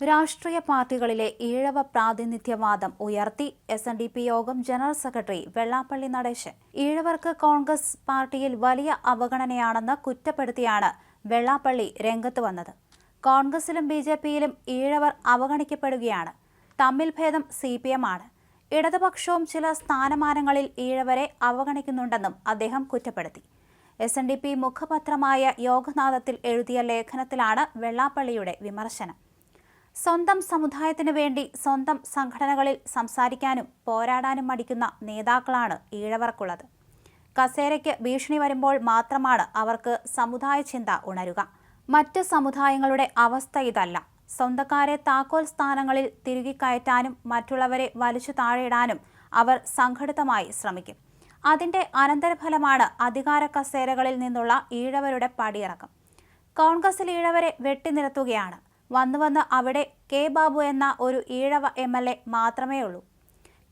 രാഷ്ട്രീയ പാർട്ടികളിലെ ഈഴവ പ്രാതിനിധ്യവാദം ഉയർത്തി എസ് എൻ ഡി പി യോഗം ജനറൽ സെക്രട്ടറി വെള്ളാപ്പള്ളി നടേശൻ. ഈഴവർക്ക് കോൺഗ്രസ് പാർട്ടിയിൽ വലിയ അവഗണനയാണെന്ന് കുറ്റപ്പെടുത്തിയാണ് വെള്ളാപ്പള്ളി രംഗത്ത് വന്നത്. കോൺഗ്രസിലും ബി ജെ പിയിലും ഈഴവർ അവഗണിക്കപ്പെടുകയാണ്. തമ്മിൽ ഭേദം സി പി എം ആണ്. ഇടതുപക്ഷവും ചില സ്ഥാനമാനങ്ങളിൽ ഈഴവരെ അവഗണിക്കുന്നുണ്ടെന്നും അദ്ദേഹം കുറ്റപ്പെടുത്തി. എസ് എൻ ഡി പി മുഖപത്രമായ യോഗനാഥത്തിൽ എഴുതിയ ലേഖനത്തിലാണ് വെള്ളാപ്പള്ളിയുടെ വിമർശനം. സ്വന്തം സമുദായത്തിനു വേണ്ടി സ്വന്തം സംഘടനകളിൽ സംസാരിക്കാനും പോരാടാനും മടിക്കുന്ന നേതാക്കളാണ് ഈഴവർക്കുള്ളത് കസേരയ്ക്ക് ഭീഷണി വരുമ്പോൾ മാത്രമാണ് അവർക്ക് സമുദായ ചിന്ത ഉണരുക. മറ്റ് സമുദായങ്ങളുടെ അവസ്ഥ ഇതല്ല. സ്വന്തക്കാരെ താക്കോൽ സ്ഥാനങ്ങളിൽ തിരികെ കയറ്റാനും മറ്റുള്ളവരെ വലിച്ചു താഴെയിടാനും അവർ സംഘടിതമായി ശ്രമിക്കും. അതിന്റെ അനന്തരഫലമാണ് അധികാര കസേരകളിൽ നിന്നുള്ള ഈഴവരുടെ പടിയിറക്കം. കോൺഗ്രസിൽ ഈഴവരെ വെട്ടിനിരത്തുകയാണ്. വന്നു വന്ന് അവിടെ കെ ബാബു എന്ന ഒരു ഈഴവ എം എൽ എ മാത്രമേ ഉള്ളൂ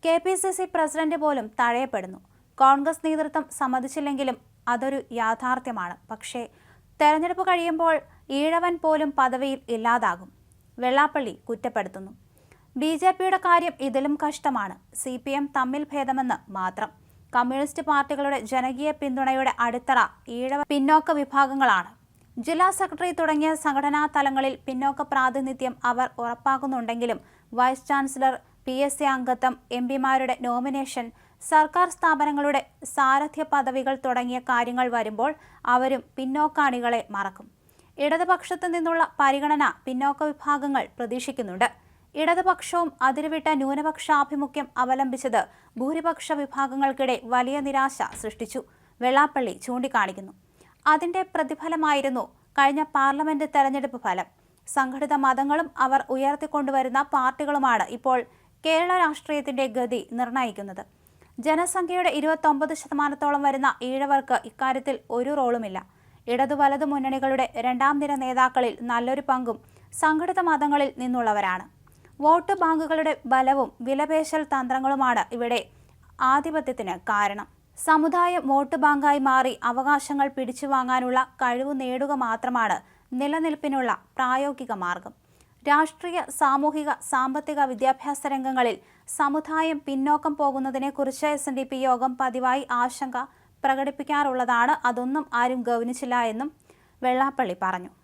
K P C C president പോലും തഴയപ്പെടുന്നു. കോൺഗ്രസ് നേതൃത്വം സമ്മതിച്ചില്ലെങ്കിലും അതൊരു യാഥാർത്ഥ്യമാണ്. പക്ഷേ തെരഞ്ഞെടുപ്പ് കഴിയുമ്പോൾ ഈഴവൻ പോലും പദവിയിൽ ഇല്ലാതാകും. വെള്ളാപ്പള്ളി കുറ്റപ്പെടുത്തുന്നു. ബി ജെ പിയുടെ കാര്യം ഇതിലും കഷ്ടമാണ്. സി പി എം തമ്മിൽ ഭേദമെന്ന് മാത്രം. കമ്മ്യൂണിസ്റ്റ് പാർട്ടികളുടെ ജനകീയ പിന്തുണയുടെ അടിത്തറ ഈഴവ പിന്നോക്ക വിഭാഗങ്ങളാണ്. ജില്ലാ സെക്രട്ടറി തുടങ്ങിയ സംഘടനാ തലങ്ങളിൽ പിന്നോക്ക പ്രാതിനിധ്യം അവർ ഉറപ്പാക്കുന്നുണ്ടെങ്കിലും vice chancellor P S C അംഗത്വം എം പിമാരുടെ നോമിനേഷൻ സർക്കാർ സ്ഥാപനങ്ങളുടെ സാരഥ്യ പദവികൾ തുടങ്ങിയ കാര്യങ്ങൾ വരുമ്പോൾ അവരും പിന്നോക്കാണികളെ മറക്കും. ഇടതുപക്ഷത്തു നിന്നുള്ള പരിഗണന പിന്നോക്ക വിഭാഗങ്ങൾ പ്രതീക്ഷിക്കുന്നുണ്ട്. ഇടതുപക്ഷവും അതിരുവിട്ട ന്യൂനപക്ഷാഭിമുഖ്യം അവലംബിച്ചത് ഭൂരിപക്ഷ വിഭാഗങ്ങൾക്കിടെ വലിയ നിരാശ സൃഷ്ടിച്ചു. വെള്ളാപ്പള്ളി ചൂണ്ടിക്കാണിക്കുന്നു. അതിന്റെ പ്രതിഫലമായിരുന്നു കഴിഞ്ഞ പാർലമെന്റ് തെരഞ്ഞെടുപ്പ് ഫലം. സംഘടിത മതങ്ങളും അവർ ഉയർത്തിക്കൊണ്ടുവരുന്ന പാർട്ടികളുമാണ് ഇപ്പോൾ കേരള രാഷ്ട്രീയത്തിന്റെ ഗതി നിർണയിക്കുന്നത് ജനസംഖ്യയുടെ ഇരുപത്തൊമ്പത് ശതമാനത്തോളം വരുന്ന ഈഴവർക്ക് ഇക്കാര്യത്തിൽ ഒരു റോളുമില്ല. ഇടതു വലതു മുന്നണികളുടെ രണ്ടാം നിര നേതാക്കളിൽ നല്ലൊരു പങ്കും സംഘടിത മതങ്ങളിൽ നിന്നുള്ളവരാണ്. വോട്ട് ബാങ്കുകളുടെ ബലവും വിലപേശൽ തന്ത്രങ്ങളുമാണ് ഇവിടെ ആധിപത്യത്തിന് കാരണം. സമുദായം വോട്ട് ബാങ്കായി മാറി അവകാശങ്ങൾ പിടിച്ചു വാങ്ങാനുള്ള കഴിവ് നേടുക മാത്രമാണ് നിലനിൽപ്പിനുള്ള പ്രായോഗിക മാർഗം. രാഷ്ട്രീയ സാമൂഹിക സാമ്പത്തിക വിദ്യാഭ്യാസ രംഗങ്ങളിൽ സമുദായം പിന്നോക്കം പോകുന്നതിനെക്കുറിച്ച് എസ് എൻ ഡി പി യോഗം പതിവായി ആശങ്ക പ്രകടിപ്പിക്കാറുള്ളതാണ്. അതൊന്നും ആരും ഗൗനിച്ചില്ല എന്നും വെള്ളാപ്പള്ളി പറഞ്ഞു.